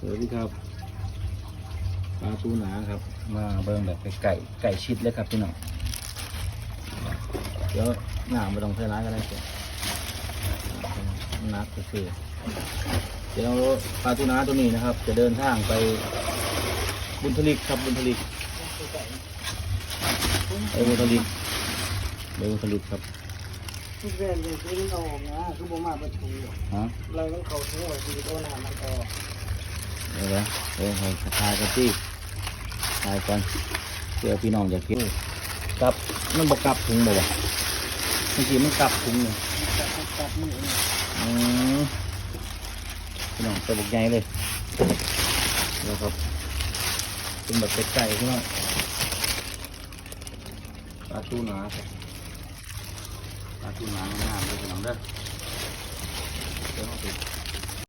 สวัสดีครับปลาตูหนาครับ มาเบิ่งแบบไก่ไก่ชิดเลยครับพี่น้องเดี๋ยวหนาไม่ต้องใช้ร้ายก็ได้เสียนักก็คือเดี๋ยวปลาตูหนาตัวนี้นะครับ จะเดินทางไปบุญทลิกครับบุญทลิกไปบุญทลิกไปบุญทลิกครับทุกเรื่องเลยคือมันออกนะคือผมมาประชุมฮะเราต้องเขาทั้งหมดคือตัวหน้ามันออก เดี๋ยวนะเดี๋ยวให้ทายกันที่ทายกันเพื่อพี่น้องอยากกินกลับมันบอกกลับถุงบ่วะเมื่อกี้มันกลับถุงเนี่ยพี่น้องตัวบกใหญ่เลยเดี๋ยวครับเป็นแบบเป็ดไก่พี่น้องปลาทูหนาปลาทูหนาหน้าเลยพี่น้องเด้อ